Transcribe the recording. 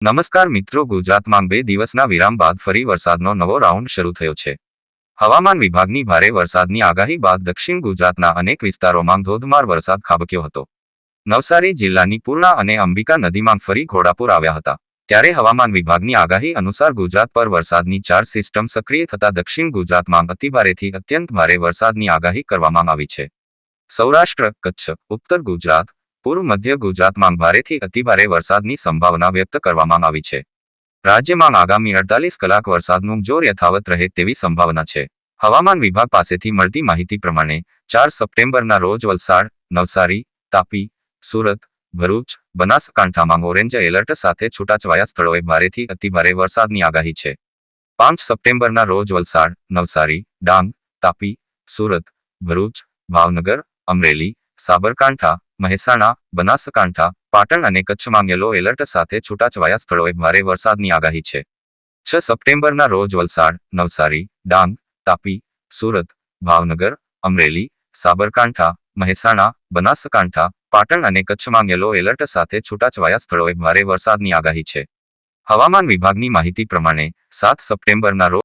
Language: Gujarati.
નમસ્કાર મિત્રો, ગુજરાતમાં બે દિવસના વિરામ બાદ ફરી વરસાદનો નવો રાઉન્ડ શરૂ થયો છે. હવામાન વિભાગની ભારે વરસાદની આગાહી બાદ દક્ષિણ ગુજરાતના અનેક વિસ્તારોમાં ધોધમાર વરસાદ ખાબક્યો હતો. નવસારી જિલ્લાની પૂર્ણા અને અંબિકા નદીમાં ફરી ઘોડાપુર આવ્યા હતા. ત્યારે હવામાન વિભાગની આગાહી અનુસાર ગુજરાત પર વરસાદની ચાર સિસ્ટમ સક્રિય થતા દક્ષિણ ગુજરાતમાં અતિભારેથી અત્યંત ભારે વરસાદની આગાહી કરવામાં આવી છે. સૌરાષ્ટ્ર, કચ્છ, ઉત્તર ગુજરાત પૂર્વ મધ્ય ગુજરાતમાં ભારેથી અતિભારે વરસાદની સંભાવના વ્યક્ત કરવામાં આવી છે. રાજ્યમાં આગામી અડતાલીસ કલાક વરસાદનું જોર યથાવત રહે તેવી સંભાવના છે. હવામાન વિભાગ પાસેથી મળતી માહિતી પ્રમાણે ચાર સપ્ટેમ્બરના રોજ વલસાડ, નવસારી, તાપી, સુરત, ભરૂચ, બનાસકાંઠામાં ઓરેન્જ એલર્ટ સાથે છૂટાછવાયા સ્થળોએ ભારેથી અતિભારે વરસાદની આગાહી છે. પાંચ સપ્ટેમ્બરના રોજ વલસાડ, નવસારી, ડાંગ, તાપી, સુરત, ભરૂચ, ભાવનગર, અમરેલી, સાબરકાંઠા મહેસાણા, બનાસકાંઠા, પાટણ અને કચ્છમાં યલો એલર્ટ સાથે છૂટાછવાયા સ્થળોએ ભારે વરસાદની આગાહી છે. છ સપ્ટેમ્બરના રોજ વલસાડ, નવસારી, ડાંગ, તાપી, સુરત, ભાવનગર, અમરેલી, સાબરકાંઠા, મહેસાણા, બનાસકાંઠા, પાટણ અને કચ્છમાં યલો એલર્ટ સાથે છૂટાછવાયા સ્થળોએ ભારે વરસાદની આગાહી છે. હવામાન વિભાગની માહિતી પ્રમાણે સાત સપ્ટેમ્બરના રોજ